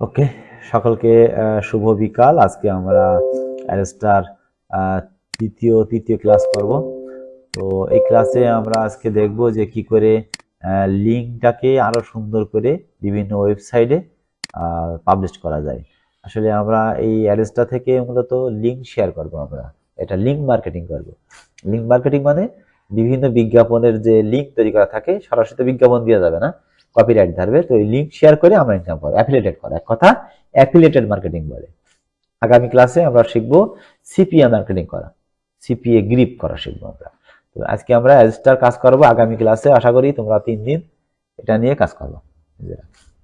ওকে, সকলকে শুভ বিকাল। আজকে আমরা অ্যারেস্টার তৃতীয় তৃতীয় ক্লাস করব। তো এই ক্লাসে আমরা আজকে দেখব যে কি করে লিঙ্কটাকে আরও সুন্দর করে বিভিন্ন ওয়েবসাইটে পাবলিশ করা যায়। আসলে আমরা এই অ্যারেস্টা থেকে মূলত লিঙ্ক শেয়ার করব আমরা। এটা লিঙ্ক মার্কেটিং করব। লিঙ্ক মার্কেটিং মানে বিভিন্ন বিজ্ঞাপনের যে লিঙ্ক তৈরি করা থাকে, সরাসরি বিজ্ঞাপন দেওয়া যাবে না। কপিরাইট ধরবে, তো এই লিঙ্ক শেয়ার করে আমরা ইনকাম করব অ্যাফিলিয়েটেড করা। এক কথা অ্যাফিলিয়েটেড মার্কেটিং বলে। আগামী ক্লাসে আমরা শিখব সিপিএ মার্কেটিং করা। সিপিএ গ্রিপ করা শিখব আমরা। তো আজকে আমরা অ্যাজস্টার কাজ করব। আগামী ক্লাসে আশা করি তোমরা তিন দিন এটা নিয়ে কাজ করব।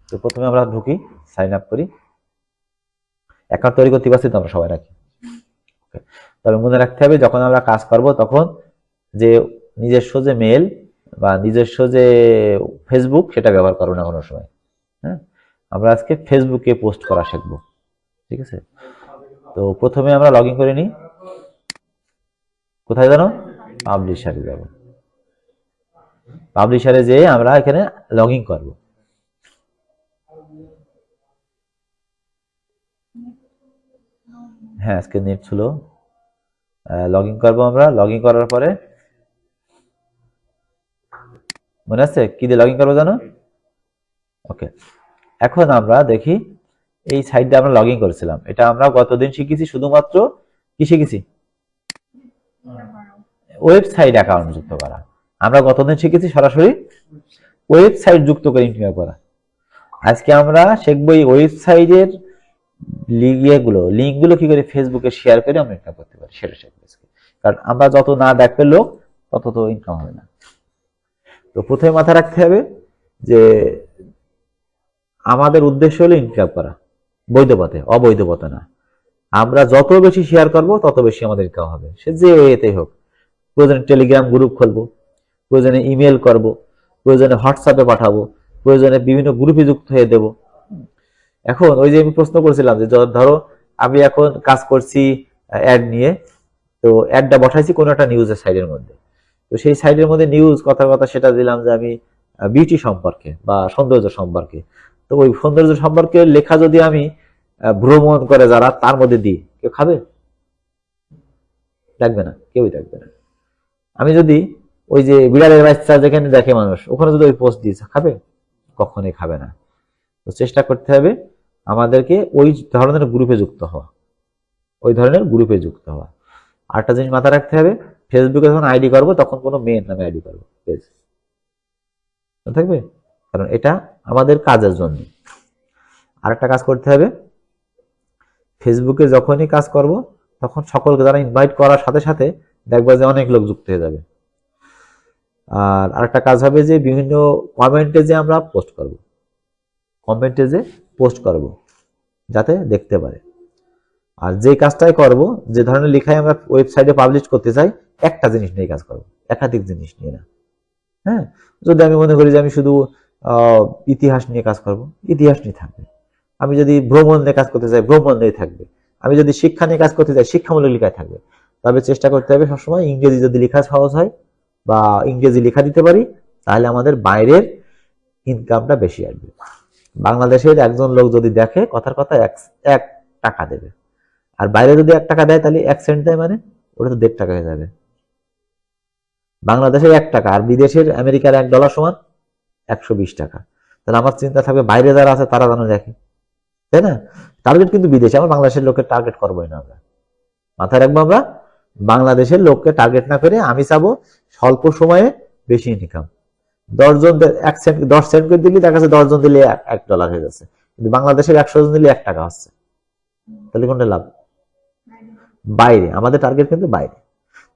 তো প্রথমে আমরা ঢুকি সাইন আপ করি। অ্যাকাউন্ট তৈরি করতে পারছি, তো আমরা সবাই রাখি। তবে মনে রাখতে হবে, যখন আমরা কাজ করব, তখন যে নিজস্ব যে মেল বা নিজস্ব যে ফেসবুক সেটা ব্যবহার করো না কোনো সময় হ্যাঁ? আমরা আজকে ফেসবুকে পোস্ট করা শিখব, ঠিক আছে? তো প্রথমে আমরা লগ ইন করে নিই। কোথায় জানো? পাবলিশারে যাব। পাবলিশারে যেয়ে আমরা এখানে লগ ইন করব। হ্যাঁ আজকে নেট ছিল। লগ ইন করব আমরা। লগ ইন করার পরে মনে আছে? কি দিয়ে লগ ইন করব জানো? ওকে এখন আমরা দেখি এই সাইটটা আমরা লগ ইন করেছিলাম। এটা আমরা গতদিন শিখেছি, শুধুমাত্র কি শিখেছি? ওয়েবসাইট অ্যাকাউন্ট যুক্ত করা। আমরা গতদিন শিখেছি সরাসরি ওয়েবসাইট যুক্ত করে ইন্টারভিউ করা। আজকে আমরা শিখব এই ওয়েবসাইটের ইয়েগুলো। লিঙ্কগুলো কি করে ফেসবুকে শেয়ার করে আমরা ইনকাম করতে পারি, সেটা শিখব কারণ আমরা যত না দেখবে লোক, তত তো ইনকাম হবে না। তো প্রথমে মাথায় রাখতে হবে যে আমাদের উদ্দেশ্য হলো ইনকাম করা, বৈধ পথে, অবৈধ পথে না। আমরা যত বেশি শেয়ার করব, তত বেশি আমাদের ইনকাম হবে। সে যে এতেই হোক। প্রয়োজনে টেলিগ্রাম গ্রুপ খুলবো, প্রয়োজনে ইমেল করব, প্রয়োজনে হোয়াটসঅ্যাপে পাঠাবো, প্রয়োজনে বিভিন্ন গ্রুপে যুক্ত হয়ে দেব। এখন ওই যে আমি প্রশ্ন করেছিলাম যে ধরো আমি এখন কাজ করছি অ্যাড নিয়ে, তো অ্যাডটা বসাইছি কোনো একটা নিউজের সাইডের মধ্যে। তো সেই সাইডের মধ্যে নিউজ কথার কথা সেটা দিলাম যে আমি বিউটি সম্পর্কে বা সৌন্দর্য সম্পর্কে। তো ওই সৌন্দর্য সম্পর্কে লেখা যদি আমি ভ্রমণ করে যারা, তার মধ্যে দিই। কেউ খাবে? দেখবে না, কেউই দেখবে না। আমি যদি ওই যে বিড়ালের বাচ্চা যেখানে দেখে মানুষ, ওখানে যদি ওই পোস্ট দিয়েছে খাবে? কখনোই খাবে না। তো চেষ্টা করতে হবে আমাদেরকে ওই ধরনের গ্রুপে যুক্ত হওয়া। ওই ধরনের গ্রুপে যুক্ত হওয়া। আরেকটা জিনিস মাথায় রাখতে হবে ফেসবুকে যখন আইডি করব, তখন কোনো মেয়ের নামে আইডি করব। থাকবে? কারণ এটা আমাদের কাজের জন্য। আরেকটা কাজ করতে হবে। ফেসবুকে যখনই কাজ করব, তখন সকলকে যারা ইনভাইট করার সাথে সাথে দেখবা যে অনেক লোক যুক্ত হয়ে যাবে। আর আরেকটা কাজ হবে যে বিভিন্ন কমেন্টে যে আমরা পোস্ট করব। কমেন্টে যে পোস্ট করব, যাতে দেখতে পারে। আর যে কাজটাই করব, যে ধরনের লেখাই আমরা ওয়েবসাইটে পাবলিশ করতে চাই একটা জিনিস নিয়ে কাজ করব একাধিক জিনিস নিয়ে না। হ্যাঁ? যদি আমি মনে করি যে আমি শুধু ইতিহাস নিয়ে কাজ করব, ইতিহাস নিয়ে থাকবে। আমি যদি ভ্রমণ নিয়ে কাজ করতে চাই, ভ্রমণ নিয়ে থাকবে। আমি যদি শিক্ষা নিয়ে কাজ করতে চাই, শিক্ষামূলক লেখায় থাকবে। তবে চেষ্টা করতে হবে সবসময় ইংরেজি যদি লেখা সহজ হয় বা ইংরেজি লেখা দিতে পারি, তাহলে আমাদের বাইরের ইনকামটা বেশি আসবে। বাংলাদেশের একজন লোক যদি দেখে, কথার কথা এক টাকা দেবে। আর বাইরে যদি এক টাকা দেয়, তাহলে এক সেন্ট দেয় মানে ওটা তো দেড় টাকা হয়ে যাবে। বাংলাদেশের এক টাকা আর বিদেশের আমেরিকার এক ডলার সমান একশো বিশ টাকা। তাহলে আমার চিন্তা থাকবে, বাইরে যারা আছে তারা যেন দেখে। তাই না? টার্গেট কিন্তু বিদেশে, আমার বাংলাদেশের লোকের টার্গেট করবোই না আমরা। মাথায় রাখব আমরা, বাংলাদেশের লোককে টার্গেট না করে আমি চাবো স্বল্প সময়ে বেশি ইনকাম দশজন এক সেন্ট দশ সেন্ট করে দিলে দেখা যাচ্ছে দশজন দিলে এক- এক ডলার হয়ে যাচ্ছে। কিন্তু বাংলাদেশের একশো জন দিলে এক টাকা হচ্ছে তাহলে কোনটা লাভ? বাইরে। আমাদের টার্গেট কিন্তু বাইরে।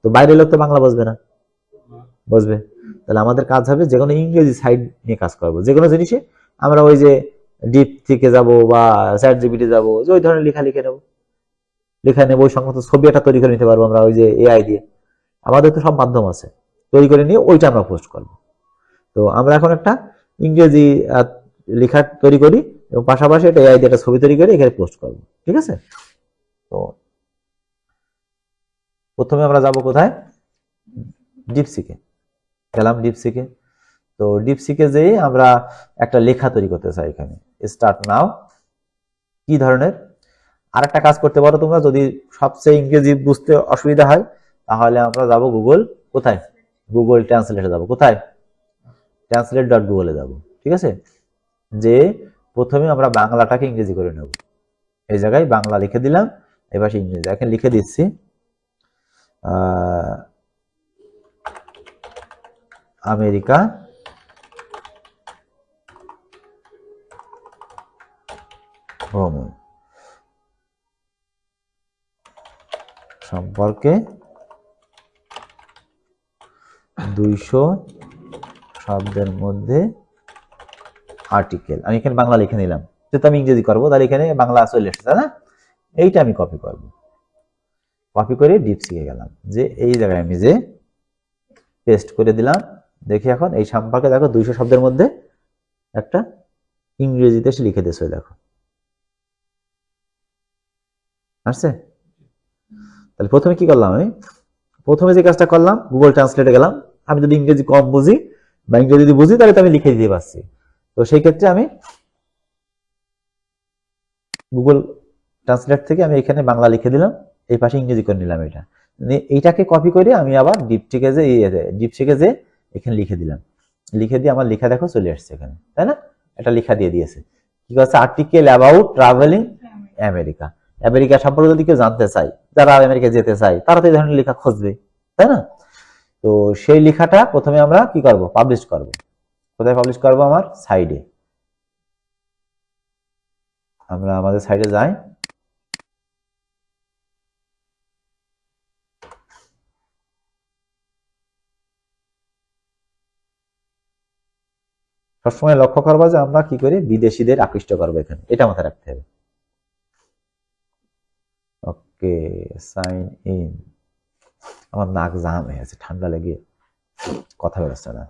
তো বাইরে লোক তো বাংলা বসবে না। বুঝবে? তাহলে আমাদের কাজ হবে যে কোনো ইংরেজি সাইড নিয়ে কাজ করব। যে কোনো জিনিসে আমরা ওই যে ডিপ থেকে যাব বা চ্যাট জিবিটি যাব, যে ওই ধরনের লেখা লিখে নেব। লেখা নেব ওই সংক্রান্ত ছবি একটা তৈরি করে নিতে পারব আমরা ওই যে এআই দিয়ে। আমাদের তো সব মাধ্যম আছে। তৈরি করে নিয়ে ওইটা আমরা পোস্ট করব। তো আমরা এখন একটা ইংরেজি লেখা তৈরি করি এবং পাশাপাশি একটা এআই দিয়ে একটা ছবি তৈরি করে এখানে পোস্ট করব। ঠিক আছে? তো প্রথমে আমরা যাব কোথায়? ডিপসিকে গেলাম ডিপসিকে তো ডিপসিকে যেয়ে আমরা একটা লেখা তৈরি করতে চাই এখানে। স্টার্ট নাও কি ধরনের? আর একটা কাজ করতে পারো তোমরা যদি সবচেয়ে ইংরেজি বুঝতে অসুবিধা হয় তাহলে আমরা যাব গুগল কোথায়? গুগল ট্রান্সলেটে যাব। কোথায়? ট্রান্সলেট ডট গুগলে যাব। ঠিক আছে? যে প্রথমে আমরা বাংলাটাকে ইংরেজি করে নেব। এই জায়গায় বাংলা লিখে দিলাম। এবার ইংরেজি। এখন লিখে দিচ্ছি। আহ, আমেরিকা। ভ্রমণ সম্পর্কে দুইশো শব্দের মধ্যে আর্টিকেল আমি এখানে বাংলা লিখে নিলাম। যেহেতু আমি ইংরেজি করব, তাহলে এখানে বাংলা এসেছে, তাই না? এইটা আমি কপি করব। কপি করে ডিপ ডিপসিকে গেলাম। যে এই জায়গায় আমি যে পেস্ট করে দিলাম দেখি এখন, এই সম্পর্কে দেখো দুইশো শব্দের মধ্যে একটা ইংরেজিতে এসে লিখে দিয়েছে দেখো। আসছে? তাহলে প্রথমে কি করলাম আমি? প্রথমে যে কাজটা করলাম গুগল ট্রান্সলেটে গেলাম। আমি যদি ইংরেজি কম বুঝি বা ইংরেজি যদি বুঝি, তাহলে তো আমি লিখে দিতে পারছি। তো সেই ক্ষেত্রে আমি গুগল ট্রান্সলেট থেকে আমি এখানে বাংলা লিখে দিলাম। এই পাশে ইংরেজি করে নিলাম এটা। এইটাকে কপি করে আমি আবার ডিপ ডিপটিকে যে ডিপ ডিপসিকে যে এখানে লিখে দিলাম। লিখে দিয়ে আমার লেখা দেখো চলে আসছে এখানে, তাই না? এটা লেখা দিয়ে দিয়েছে। কি করছে? Article about travelling America America সম্পর্কে যদি কেউ জানতে চাই যারা আমেরিকা যেতে চায়, তারা তো এই ধরনের লেখা খুঁজবে, তাই না? তো সেই লেখাটা প্রথমে আমরা কি করব? পাবলিশ করব। কোথায় পাবলিশ করব? আমার সাইডে আমরা আমাদের সাইডে যাই। সবসময় লক্ষ্য করব যে আমরা কি করি? বিদেশিদের আকৃষ্ট করব এখানে। এটা মাথায় রাখতে হবে। ওকে সাইন ইন আমার নাক জাম হয়ে আছে ঠান্ডা লেগে কথা বেরোচ্ছে না।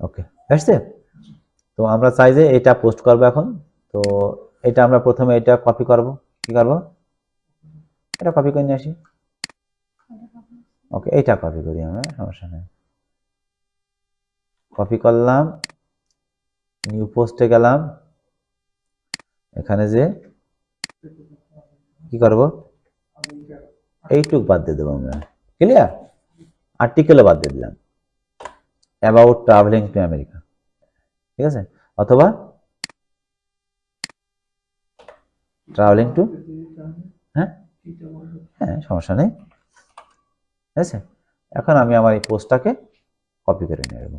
ওকে, আসছে? তো আমরা চাই যে এটা পোস্ট করব এখন। তো এটা আমরা প্রথমে এটা কপি করব। কি করব? এটা কপি করে নিয়ে আসি। ওকে এইটা কপি করি আমরা, সমস্যা নেই। কপি করলাম নিউ পোস্টে গেলাম। এখানে যে কি করব? এইটুক বাদ দিয়ে দেবো আমরা। ক্লিয়ার আর্টিকেলও বাদ দিয়ে দিলাম। অ্যাবাউট ট্রাভেলিং টু আমেরিকা ঠিক আছে? অথবা ট্রাভেলিং টু হ্যাঁ? হ্যাঁ সমস্যা নেই। ঠিক আছে? এখন আমি আমার এই পোস্টটাকে কপি করে নিয়ে নেব।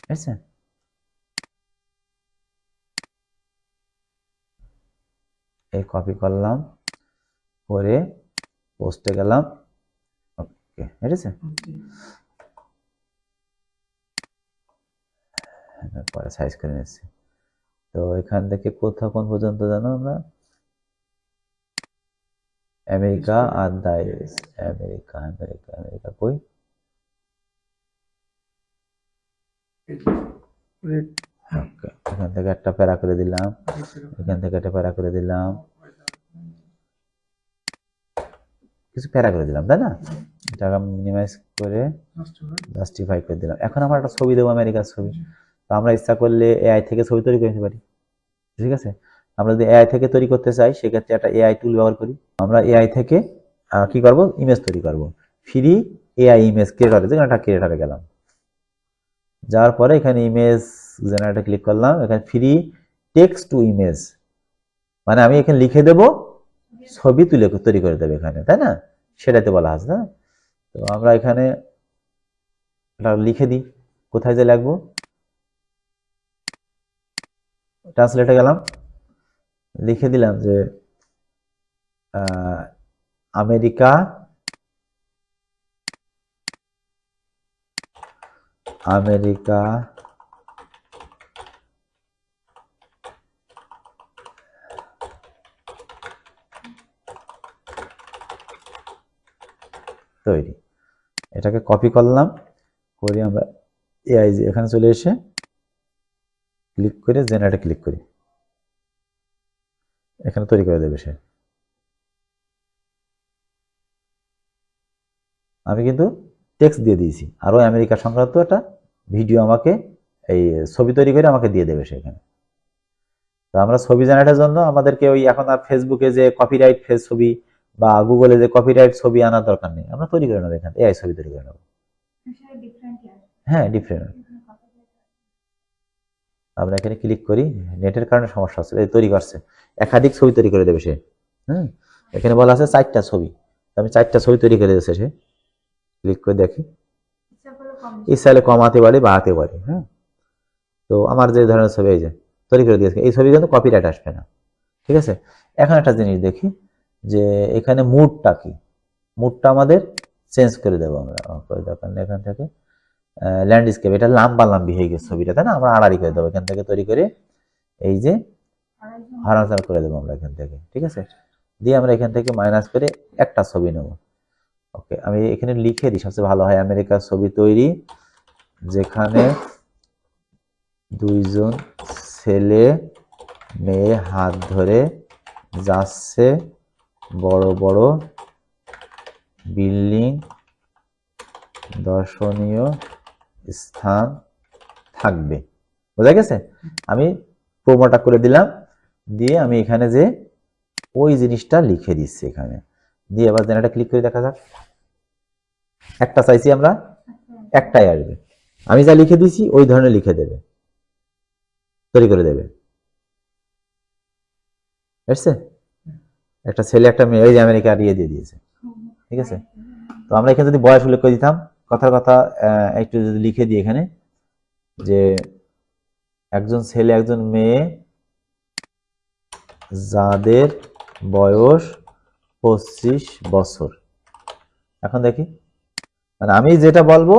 ঠিক আছে? এই কপি করলাম, করে পোস্টে গেলাম। ওকে ঠিক আছে? পরে সাইজ করে নিচ্ছি। তো এখান থেকে কোথাও কোন পর্যন্ত জানো আমরা? আমেরিকা আর দাইস আমেরিকা আমেরিকা আমেরিকা কই এখান থেকে একটা প্যারা করে দিলাম। এখান থেকে একটা প্যারা করে দিলাম। কিছু প্যারা করে দিলাম তাই না? এটাকে মিনিমাইজ করে জাস্টিফাই করে দিলাম। এখন আমরা একটা ছবি দেবো আমেরিকার ছবি। তো আমরা ইচ্ছা করলে এআই থেকে ছবি তৈরি করে নিতে পারি। ঠিক আছে? আমরা যদি এআই থেকে তৈরি করতে চাই, সেক্ষেত্রে একটা এআই টুল ব্যবহার করি। আমরা এআই থেকে কি করব? ইমেজ তৈরি করব। ফ্রি এআই ইমেজ ক্রিয়েটারে যেখানে একটা ক্রিয়েটারে গেলাম। যাওয়ার পরে এখানে ইমেজ জেনারেটে ক্লিক করলাম। এখানে ফ্রি টেক্সট টু ইমেজ মানে আমি এখানে লিখে দেব, ছবি তুলে তৈরি করে দেবে এখানে, তাই না? সেটাতে বলা আছে, না? তো আমরা এখানে লিখে দিই, কোথায় যে লাগবো। ট্রান্সলেটে গেলাম। লিখে দিলাম যে আমেরিকা আমেরিকা, তৈরি। এটাকে কপি করলাম, করে আমরা এআই এখানে চলে এসে ক্লিক করে জেনারেটে ক্লিক করি। এখানে তৈরি করে দেবে সে। আমি কিন্তু টেক্সট দিয়ে দিয়েছি। আরও আমেরিকা সংক্রান্ত একটা ভিডিও আমাকে এই ছবি তৈরি করে আমাকে দিয়ে দেবে সেখানে তো আমরা ছবি জানাটার জন্য আমাদেরকে ওই এখন আর ফেসবুকে যে কপিরাইট ফেস ছবি বা গুগলে যে কপিরাইট ছবি আনার দরকার নেই। আমরা তৈরি করে নেব এখানে এআই ছবি তৈরি করে নেব। হ্যাঁ ডিফারেন্ট আমরা এখানে ক্লিক করি, নেটের কারণে সমস্যা হচ্ছে তৈরি করছে। একাধিক ছবি তৈরি করে দেবে সে, হুম? এখানে বলা আছে চারটা ছবি। আমি চারটা ছবি তৈরি করে দিয়েছে সে। ক্লিক করে দেখি। ইচ্ছা হলে কমাতে পারি, বাড়াতে পারি হ্যাঁ তো আমার যে ধরনের ছবি, এই যে, তৈরি করে দিয়েছে। এই ছবি কিন্তু কপিরাইট আসবে না, ঠিক আছে? এখন একটা জিনিস দেখি, যে এখানে মুডটা কি? মুডটা আমাদের চেঞ্জ করে দেবো আমরা। এখান থেকে ল্যান্ডস্কেপ এটা লাম্বা লাম্বি হয়ে গেছে ছবিটা, তাই না? আমরা আড়াড়ি করে দেবো, এখান থেকে তৈরি করে এই যে হরাচার করে দেবো আমরা এখান থেকে, ঠিক আছে? দিয়ে আমরা এখান থেকে মাইনাস করে একটা ছবি নেব। ওকে আমি এখানে লিখে দিই, সবচেয়ে ভালো হয় আমেরিকার ছবি তৈরি, যেখানে দুইজন ছেলে মেয়ে হাত ধরে যাচ্ছে, বড় বড় বিল্ডিং, দর্শনীয় স্থান থাকবে। বোঝা গেছে? আমি প্রোমোটা করে দিলাম, দিয়ে আমি এখানে যে ওই জিনিসটা লিখে দিচ্ছি এখানে। দিয়ে এবার জেনারেটা ক্লিক করে দেখা যাক। একটা চাইছি আমরা, একটাই আসবে। আমি যা লিখে দিয়েছি, ওই ধরনের লিখে দেবে। তৈরি করে দেবে। এসছে একটা ছেলে, একটা মেয়ে ওই যে আমেরিকা ইয়ে দিয়ে দিয়েছে। ঠিক আছে? তো আমরা এখানে যদি বয়স উল্লেখ করে দিতাম কথার কথা একটু যদি লিখে দিই এখানে, যে একজন ছেলে, একজন মেয়ে যাদের বয়স পঁচিশ বছর। এখন দেখি। মানে আমি যেটা বলব,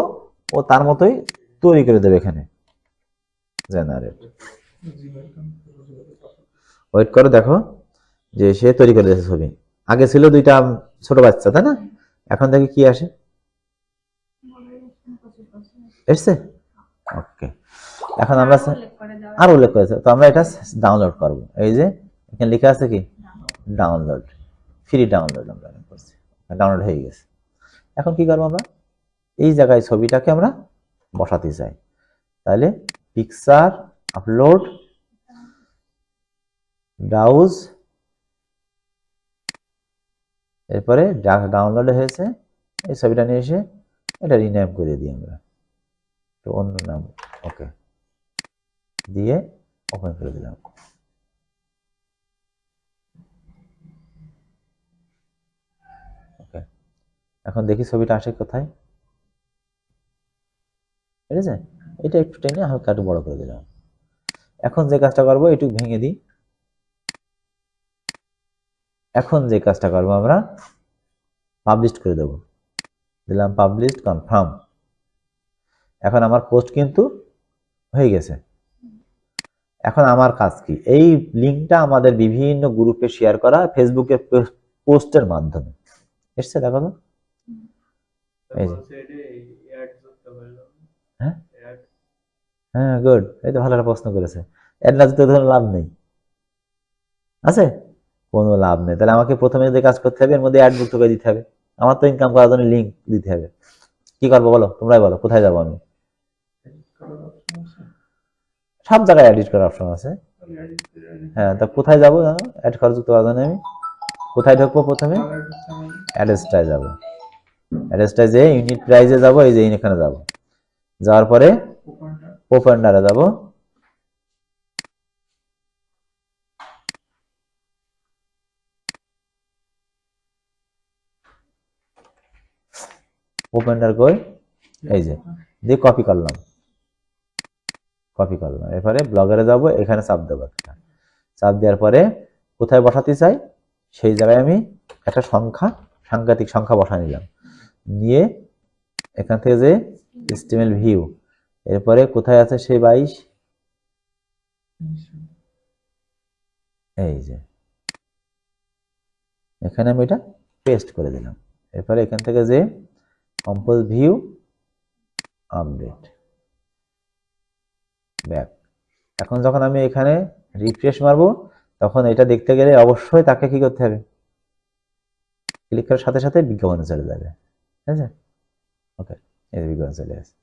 ও তার মতোই তৈরি করে দেবে এখানে। জেনারেট। ওয়েট করে, দেখো, যে সে তৈরি করে দিয়েছে ছবি। আগে ছিল দুইটা ছোট বাচ্চা, তাই না? এখন দেখি কি আসে। এসছে? ওকে এখন আমরা আর উল্লেখ করেছে। তো আমরা এটা ডাউনলোড করব। এই যে এখানে লেখা আছে কি? ডাউনলোড ফ্রি ডাউনলোড আমরা করছি। ডাউনলোড হয়ে গেছে। এখন কি করব আমরা? এই জায়গায় ছবিটাকে আমরা বসাতে চাই। তাহলে পিকচার আপলোড ব্রাউজ এরপরে ডাউনলোড হয়েছে এই ছবিটা নিয়ে এসে এটা রিনেম করে দিই আমরা। তো অন্য নাম ওকে। দিয়ে ওপেন করে দিলাম। ওকে এখন দেখি ছবিটা আসে কোথায়। ঠিক আছে? এটা একটু টেনে হালকা একটু বড় করে দিলাম। এখন যে কাজটা করব একটু ভেঙে দিই। এখন যে কাজটা করব আমরা পাবলিশ করে দেবো। দিলাম পাবলিশ কনফার্ম এখন আমার পোস্ট কিন্তু হয়ে গেছে। এখন আমার কাজ কি? এই লিঙ্কটা আমাদের বিভিন্ন গ্রুপে শেয়ার করা ফেসবুকের পোস্টের মাধ্যমে। এসছে দেখো তো? হ্যাঁ? হ্যাঁ গুড এই তো ভালো একটা প্রশ্ন করেছে। এর না লাভ নেই। আছে? কোনো লাভ নেই। তাহলে আমাকে প্রথমে যে কাজ করতে হবে, এর মধ্যে অ্যাড করে দিতে হবে। আমার তো ইনকাম করার জন্য লিঙ্ক দিতে হবে। কি করব বলো? তোমরাই বলো, কোথায় যাব আমি? সব জায়গায় এডিট করার অপশন আছে? হ্যাঁ তা কোথায় যাব জানো? অ্যাড খরচ যুক্ত করার জন্য আমি। কোথায় ঢুকবো প্রথমে? অ্যাড্রেসটায় যাব। অ্যাড্রেসটায় যে ইউনিট প্রাইজে যাব এই যে এখানে যাব। যাওয়ার পরে ওপেন্ডারে যাব। ওপেন্ডার কই এই যে দিয়ে কপি করলাম। কপি করলাম এরপরে ব্লগারে যাব, এখানে চাপ দেবো একটা। চাপ দেওয়ার পরে কোথায় বসাতে চাই? সেই জায়গায় আমি একটা সংখ্যা, সাংঘাতিক সংখ্যা বসা নিলাম। নিয়ে এখান থেকে যে স্টিমেল ভিউ এরপরে কোথায় আছে সেই বাইশ? এই যে। এখানে আমি এটা পেস্ট করে দিলাম। এরপরে এখান থেকে যে কম্পোজ ভিউ আপডেট ব্যাক এখন যখন আমি এখানে রিফ্রেশ মারবো, তখন এটা দেখতে গেলে অবশ্যই তাকে কি করতে হবে? ক্লিক করার সাথে সাথে বিজ্ঞাপনে চলে যাবে। ঠিক আছে? ওকে এই বিজ্ঞাপন চলে আসে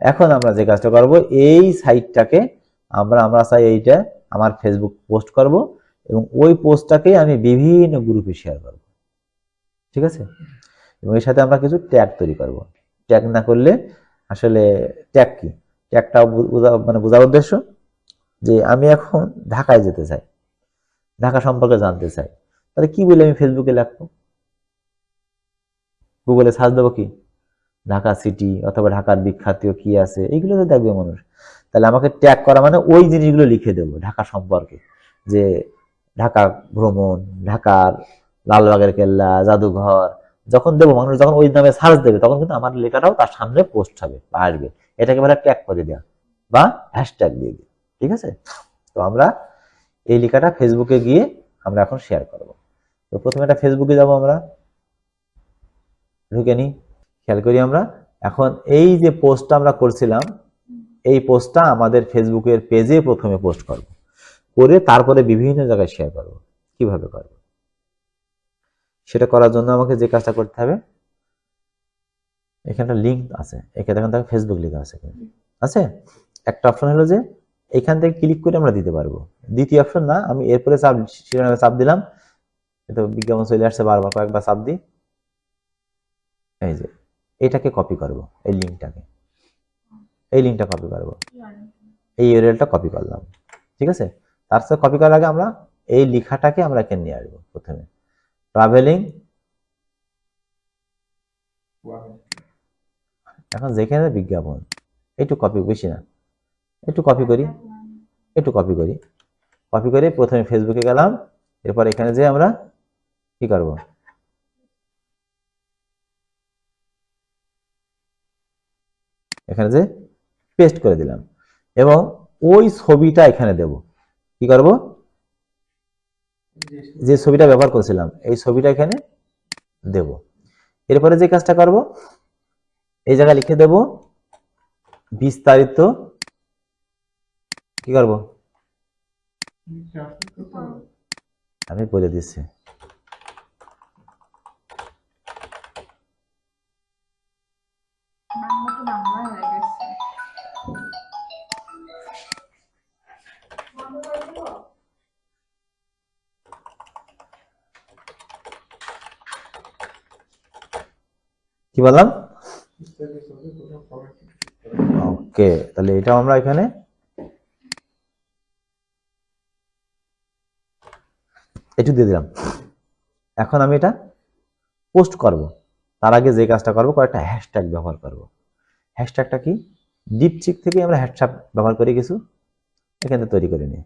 এখন আমরা যে কাজটা করব, এই সাইটটাকে আমরা আমরা চাই এইটা আমার ফেসবুক পোস্ট করব এবং ওই পোস্টটাকে আমি বিভিন্ন গ্রুপে শেয়ার করব। ঠিক আছে? এবং এর সাথে আমরা কিছু ট্যাগ তৈরি করব। ট্যাগ না করলে আসলে ট্যাগ কি? ট্যাগটা মানে বোঝার উদ্দেশ্য যে আমি এখন ঢাকায় যেতে চাই। ঢাকা সম্পর্কে জানতে চাই। তাহলে কি বলে আমি ফেসবুকে লিখব? গুগলে সার্চ দেবো কি? ঢাকা সিটি অথবা ঢাকার বিখ্যাত কি আছে? এইগুলো তো দেখবে মানুষ। তাহলে আমাকে ট্যাগ করা মানে ওই জিনিসগুলো লিখে দেবো ঢাকা সম্পর্কে। যে ঢাকা ভ্রমণ, ঢাকার লালবাগের কেল্লা, জাদুঘর, যখন দেবো, মানুষ যখন ওই নামে সার্চ দেবে, তখন কিন্তু আমার লেখাটাও তার সামনে পোস্ট হবে আসবে। এটাকে বলে ট্যাগ করে দেওয়া বা হ্যাশট্যাগ দিয়ে দিই ঠিক আছে? তো আমরা এই লেখাটা ফেসবুকে গিয়ে আমরা এখন শেয়ার করব। তো প্রথমে এটা ফেসবুকে যাব আমরা। ঢুকে নিই খেয়াল করি আমরা। এখন এই যে পোস্টটা আমরা করছিলাম, এই পোস্টটা আমাদের ফেসবুকের পেজে প্রথমে পোস্ট করব। করে তারপরে বিভিন্ন জায়গায় শেয়ার করব। কীভাবে করব? সেটা করার জন্য আমাকে যে কাজটা করতে হবে এখানে লিঙ্ক আছে। এখানে দেখেন দেখেন ফেসবুক লিঙ্ক আছে। আছে? একটা অপশন হলো যে এখান থেকে ক্লিক করে আমরা দিতে পারব। দ্বিতীয় অপশন না, আমি এরপরে চাপ শিরোনামে চাপ দিলাম। এটা বিজ্ঞাপন চলে আসছে বারবার, কয়েকবার চাপ দিই। এই যে, এটাকে কপি করব, এই লিঙ্কটাকে এই লিঙ্কটা কপি করব। এই ইউআরএলটা কপি করলাম। ঠিক আছে? তার সাথে কপি করার আগে আমরা এই লেখাটাকে আমরা এখানে নিয়ে আসব প্রথমে। ট্রাভেলিং এখন যেখানে বিজ্ঞাপন, একটু কপি বেশি না। একটু কপি করি, একটু কপি করি। কপি করে প্রথমে ফেসবুকে গেলাম, এরপর এখানে যে আমরা কি করব? এখানে যে পেস্ট করে দিলাম। এবং ওই ছবিটা এখানে দেব। কি করব? যে ছবিটা ব্যবহার করেছিলাম, এই ছবিটা এখানে দেব। এরপরে যে কাজটা করব এই জায়গায় লিখে দেব বিস্তারিত। কি করব? আমি বলে দিচ্ছি। কি বললাম? ওকে তাহলে এটা আমরা এখানে একটু দিয়ে দিলাম। এখন আমি এটা পোস্ট করব। তার আগে যে কাজটা করব, কয়েকটা হ্যাশট্যাগ ব্যবহার করব। হ্যাশট্যাগটা কি? ডিপচিক থেকে আমরা হ্যাশট্যাগ ব্যবহার করে কিছু। এখানে তৈরি করে নিই।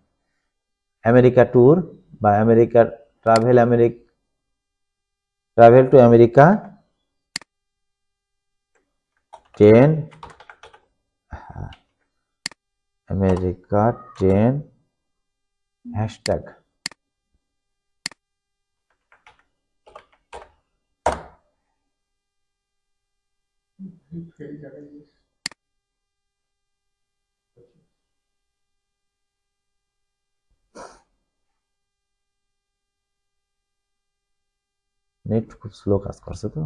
আমেরিকা ট্যুর বা America travel America travel to America ten America ten hashtag net খুব স্লো কাজ করছে তো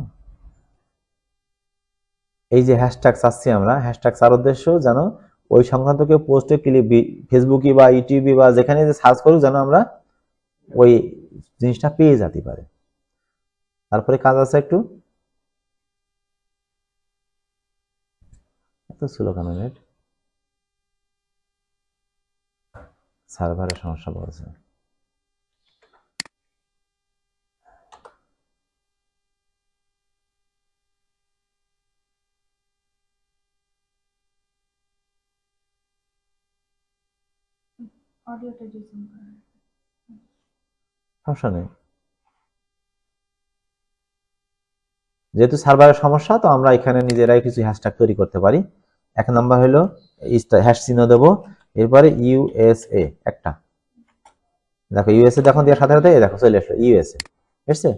এই যে হ্যাশট্যাগ চাচ্ছি আমরা হ্যাশট্যাগ চার উদ্দেশ্য যেন ওই সংক্রান্ত কেউ পোস্টে ক্লিক ফেসবুকে বা ইউটিউবে বা যেখানে যে সার্চ করুক যেন আমরা ওই জিনিসটা পেয়ে যেতে পারে। তারপরে কাজ আছে একটু। এত নেট সার্ভারের সমস্যা পড়েছে। অডিওটা করা। সমস্যা নেই। যেহেতু সার্ভারের সমস্যা তো আমরা এখানে নিজেরাই কিছু হ্যাশট্যাগ তৈরি করতে পারি। এক নম্বর হলো হ্যাশ চিহ্ন দেবো। এরপরে ইউএসএ একটা। দেখো ইউএসএ দেখো দেওয়ার সাথে সাথে দেখো চলে আসলো ইউএসএ এসছে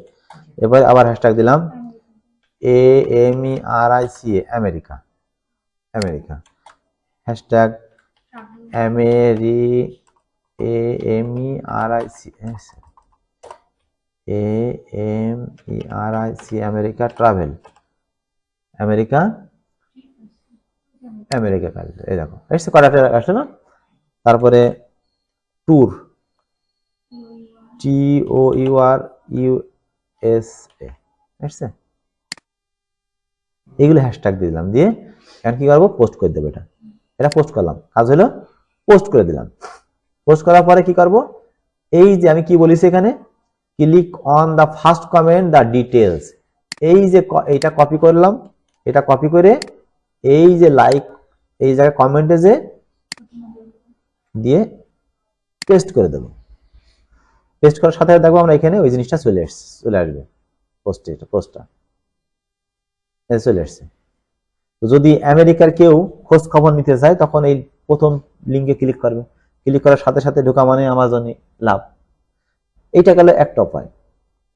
এবার আবার হ্যাশট্যাগ দিলাম। A M E R I C A America America hashtag America A M E R I C A M E R I C America travel America America country এই দেখো। এসছে করাতে আসছে না? তারপরে tour T O U R U S A এসছে? এগুলো hashtag দিয়ে দিলাম। দিয়ে এখন কি করব? পোস্ট করে দেবো এটা। এটা পোস্ট করলাম। কাজ হলো পোস্ট করে দিলাম। পোস্ট করার পরে কি করব? এই যে আমি কি বলিস এখানে? Click on the first comment the details এই যে এটা কপি করলাম। এটা কপি করে এই যে লাইক এই জায়গায় কমেন্টে যে দিয়ে পেস্ট করে দেবো। পেস্ট করার সাথে দেখব আমরা এখানে ওই জিনিসটা চলে চলে আসবে। পোস্টে পোস্টটা চলে আসছে তো যদি আমেরিকার কেউ খোঁজ খবর নিতে চায়, তখন এই প্রথম লিঙ্কে ক্লিক করবে। ক্লিক করার সাথে সাথে ঢোকা মানে আমাজনে লাভ। এইটা গেল একটা উপায়।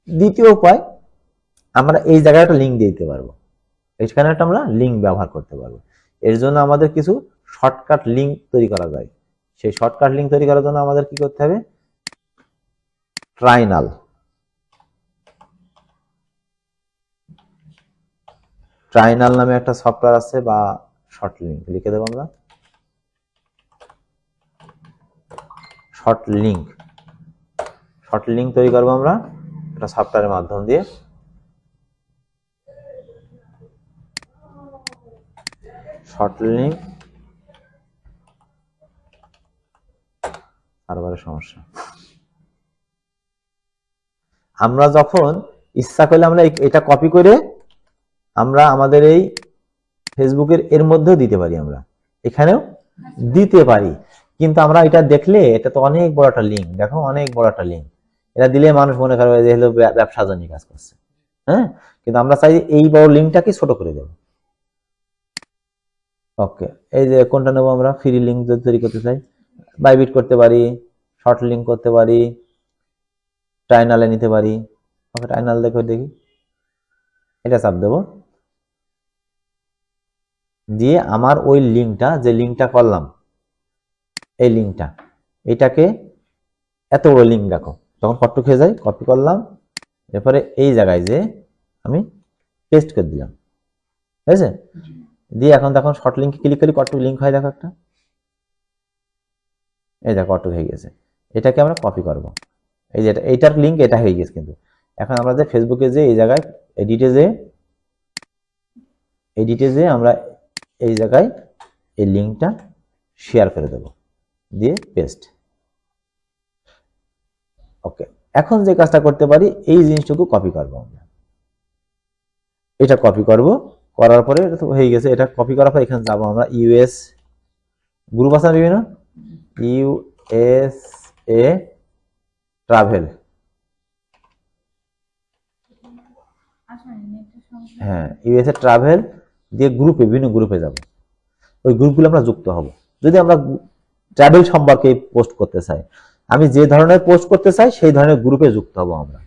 দ্বিতীয় উপায়, আমরা এই জায়গায় একটা লিঙ্ক দিয়ে দিতে পারব। এখানে একটা আমরা লিঙ্ক ব্যবহার করতে পারব। এর জন্য আমাদের কিছু শর্টকাট লিঙ্ক তৈরি করা যায়। সেই শর্টকাট লিঙ্ক তৈরি করার জন্য আমাদের কি করতে হবে? ট্রাইনাল ট্রাইনাল নামে একটা সফটওয়্যার আছে বা শর্ট লিঙ্ক লিখে দেবো আমরা। Short link. শর্ট লিঙ্ক তৈরি করব আমরা। একটা সফটওয়্যারের মাধ্যম দিয়ে। Short link. সার্ভারের সমস্যা। আমরা যখন ইচ্ছা করলে আমরা এটা কপি করে আমরা আমাদের এই ফেসবুকের এর মধ্যেও দিতে পারি আমরা। এখানেও দিতে পারি। কিন্তু আমরা এটা দেখলে এটা তো অনেক বড় একটা লিঙ্ক দেখো অনেক বড় একটা লিঙ্ক এটা দিলে মানুষ মনে করবে যে হলো ব্যবসা জন্য কাজ করছে হ্যাঁ? কিন্তু আমরা চাই এই বড় লিঙ্কটাকে ছোট করে দেবো। ওকে এই যে কোনটা নেব আমরা? ফ্রি লিঙ্ক যদি তৈরি করতে চাই বাইবিট করতে পারি শর্ট লিঙ্ক করতে পারি টাইনালে নিতে পারি। ওকে টাইনাল দেখো, দেখি। এটা চাপ দেবো। দিয়ে আমার ওই লিঙ্কটা যে লিঙ্কটা করলাম এই লিঙ্কটা এটাকে এত বড় লিঙ্ক দেখো তখন কট্টু খেয়ে যায় কপি করলাম। এরপরে এই জায়গায় যে আমি পেস্ট করে দিলাম। ঠিক আছে? দিয়ে এখন দেখুন শর্ট লিঙ্কে ক্লিক করি কট্টু লিঙ্ক হয়, দেখো একটা। এই দেখো কট্টু হয়ে গেছে। এটাকে আমরা কপি করব। এই যে এটা, এইটার লিঙ্ক এটা হয়ে গেছে কিন্তু। এখন আমরা যে ফেসবুকে যে এই জায়গায় এডিটে যে এডিটে যে আমরা এই জায়গায় এই লিঙ্কটা শেয়ার করে দেব। দিয়ে পেস্ট ওকে এখন যে কাজটা করতে পারি, এই জিনিসটুকু কপি করব আমরা। এটা কপি করব, করার পরে এটা তো হয়ে গেছে, এটা কপি করার পর এখানে যাব আমরা ইউএস গ্রুপ আছে বিভিন্ন? ইউএস এ ট্রাভেল হ্যাঁ ইউএসএ ট্রাভেল দিয়ে গ্রুপে বিভিন্ন গ্রুপে যাব। ওই গ্রুপগুলো আমরা যুক্ত হব। যদি আমরা ট্রাভেল সম্পর্কে পোস্ট করতে চাই। আমি যে ধরনের পোস্ট করতে চাই, সেই ধরনের গ্রুপে যুক্ত হব আমরা।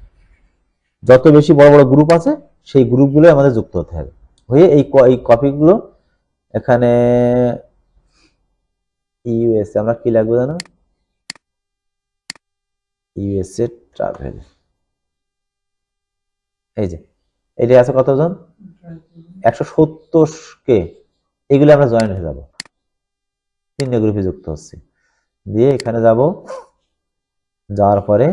যত বেশি বড় বড় গ্রুপ আছে, সেই গ্রুপগুলো আমাদের যুক্ত হতে হবে। হয়ে এই এই কপিগুলো এখানে ইউএসএ, আমরা কি লাগবে জানো? USA travel. এই যে এটা আছে কতজন? একশো সত্তর কে। এগুলো আমরা জয়েন হয়ে যাব। তিনটে গ্রুপে যুক্ত হচ্ছে। দিয়ে এখানে যাব, যাওয়ার পরে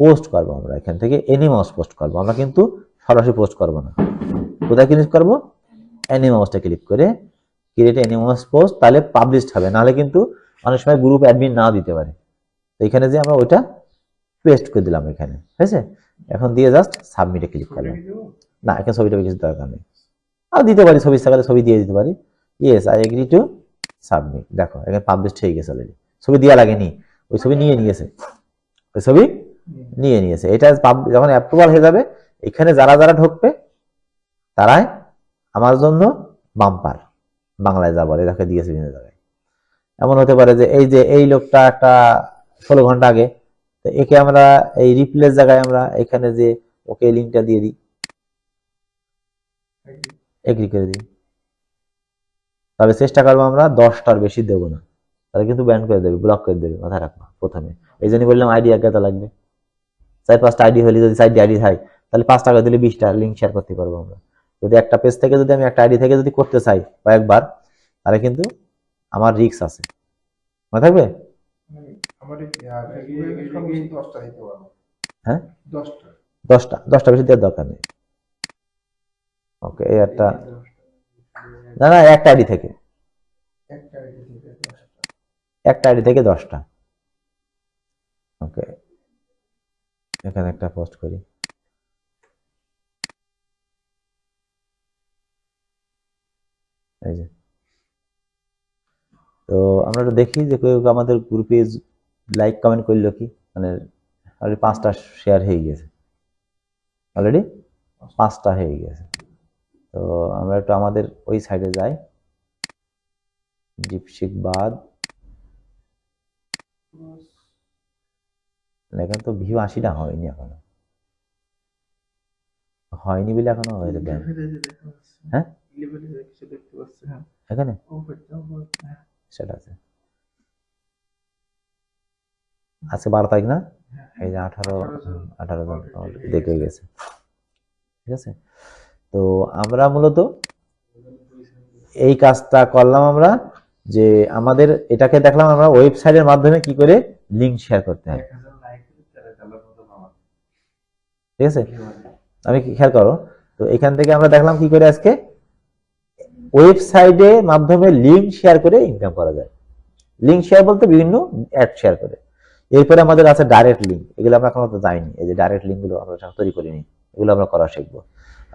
পোস্ট করব আমরা। এখান থেকে এনিমাউস পোস্ট করব। আমরা কিন্তু সরাসরি পোস্ট করব না। কোথায় ক্লিক করব? অ্যানিমাউসটা ক্লিক করে ক্রিয়েট অ্যানিমাউস পোস্ট তাহলে পাবলিশড হবে। নাহলে কিন্তু অনেক সময় গ্রুপ অ্যাডমিন না দিতে পারে। তো এখানে যে আমরা ওইটা পেস্ট করে দিলাম এখানে। ঠিক আছে এখন দিয়ে জাস্ট সাবমিটে ক্লিক করলাম। না, এখানে ছবিটা কিছু দরকার নেই। আর দিতে পারি, ছবি থাকলে ছবি দিয়ে দিতে পারি। Yes I agree to submit দেখো এখানে পাবলিশ হয়ে গেছে অলরেডি ছবি দেওয়া লাগেনি ওই ছবি নিয়ে নিয়েছে। ওই ছবি নিয়ে নিয়েছে। এটা যখন অ্যাপ্রুভাল হয়ে যাবে এখানে যারা যারা ঢুকবে তারাই আমার জন্য বাম্পার বাংলায় যা বলে এটাকে দিয়েছে বিভিন্ন জায়গায়। এমন হতে পারে যে এই যে এই লোকটা একটা ষোলো ঘণ্টা আগে তো একে আমরা এই রিপ্লেস জায়গায় আমরা এখানে যে ওকে লিঙ্কটা দিয়ে দিই। এগ্রি করে দিই। তবে চেষ্টা করব আমরা দশটার বেশি দেবো না। তাহলে কিন্তু ব্যান করে দেবে ব্লক করে দেবে মাথায় রাখব প্রথমে। এই জন্য বললাম আইডি আজ্ঞাতা লাগবে। চার পাঁচটা আইডি হলে যদি চারটি আইডি হয় তাহলে পাঁচ টাকা দিলে বিশটা লিঙ্ক শেয়ার করতে পারব আমরা। যদি একটা পেজ থেকে যদি আমি একটা আইডি থেকে যদি করতে চাই কয়েকবার তাহলে কিন্তু আমার রিস্ক আছে। মনে থাকবে? হ্যাঁ? দশটা। দশটা। বেশি দেওয়ার দরকার নেই। ওকে এই একটা না না একটা আইডি থেকে একটা আইডি থেকে দশটা। ওকে। এখানে একটা পোস্ট করি। এই যে। তো আমরা একটু দেখি যে কেউ কেউ আমাদের গ্রুপে লাইক কমেন্ট করল কি? মানে অলরেডি পাঁচটা শেয়ার হয়ে গেছে অলরেডি পাঁচটা হয়ে গেছে তো আমরা একটু আমাদের ওই সাইডে যাই। দীপশিক বাদ এখানে তো ভিউ আশিটা হয়নি এখনও। হয়নি বলে এখনও হয়ে? হ্যাঁ? হ্যাঁ। এখানে? হ্যাঁ। সেটা আছে। আজকে বারো তারিখ না? এই যে আঠারো আঠারো দেখে গেছে। ঠিক আছে? তো আমরা মূলত এই কাজটা করলাম আমরা যে আমাদের এটাকে দেখলাম আমরা ওয়েবসাইটের মাধ্যমে কি করে লিঙ্ক শেয়ার করতে হয়। ঠিক আছে? আমি খেয়াল করো? তো এখান থেকে আমরা দেখলাম কি করে আজকে ওয়েবসাইটে মাধ্যমে লিঙ্ক শেয়ার করে ইনকাম করা যায়। লিঙ্ক শেয়ার বলতে বিভিন্ন অ্যাড শেয়ার করে। এরপরে আমাদের আছে ডাইরেক্ট লিঙ্ক এগুলো আমরা এখনও তো যাইনি। এই যে ডাইরেক্ট লিঙ্কগুলো আমরা তৈরি করিনি, এগুলো আমরা করা শিখব।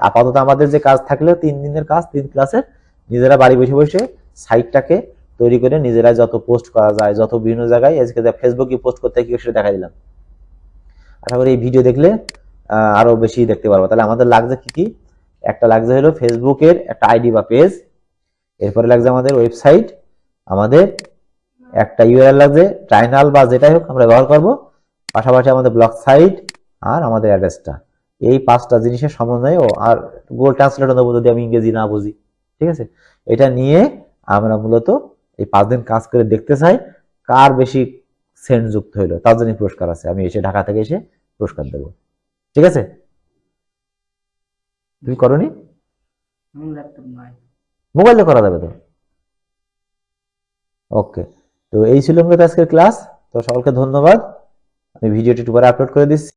আপাতত আমাদের যে কাজ থাকলেও তিন দিনের কাজ, তিন ক্লাসের নিজেরা বাড়ি বসে বসে সাইটটাকে তৈরি করে নিজেরা যত পোস্ট করা যায়, যত বিভিন্ন জায়গায় আজকে ফেসবুকে পোস্ট করতে কি সেটা দেখা দিলাম। আশা করি এই ভিডিও দেখলে আরও বেশি দেখতে পারব। তাহলে আমাদের লাগছে কি কি? একটা লাগছে হলো ফেসবুকের একটা আইডি বা পেজ এরপরে লাগছে আমাদের ওয়েবসাইট আমাদের একটা ইউআরএল লাগছে ট্রাইনাল বা যেটাই হোক আমরা ব্যবহার করব, পাশাপাশি আমাদের ব্লগ সাইট আর আমাদের অ্যাড্রেসটা এই পাঁচটা জিনিসের সমন্বয়ে ও আর গুগল ট্রান্সলেটর দেবো যদি আমি ইংরেজি না বুঝি ঠিক আছে? এটা নিয়ে আমরা মূলত এই পাঁচ দিন কাজ করে দেখতে চাই কার বেশি সেন্ট যুক্ত হইল তার জন্য পুরস্কার আছে। আমি এসে ঢাকা থেকে এসে পুরস্কার দেবো ঠিক আছে? তুমি করনি? মোবাইলে করা যাবে তো? ওকে তো এই ছিল মূলত আজকের ক্লাস। তো সকলকে ধন্যবাদ। আমি ভিডিওটি একটু পরে আপলোড করে দিচ্ছি।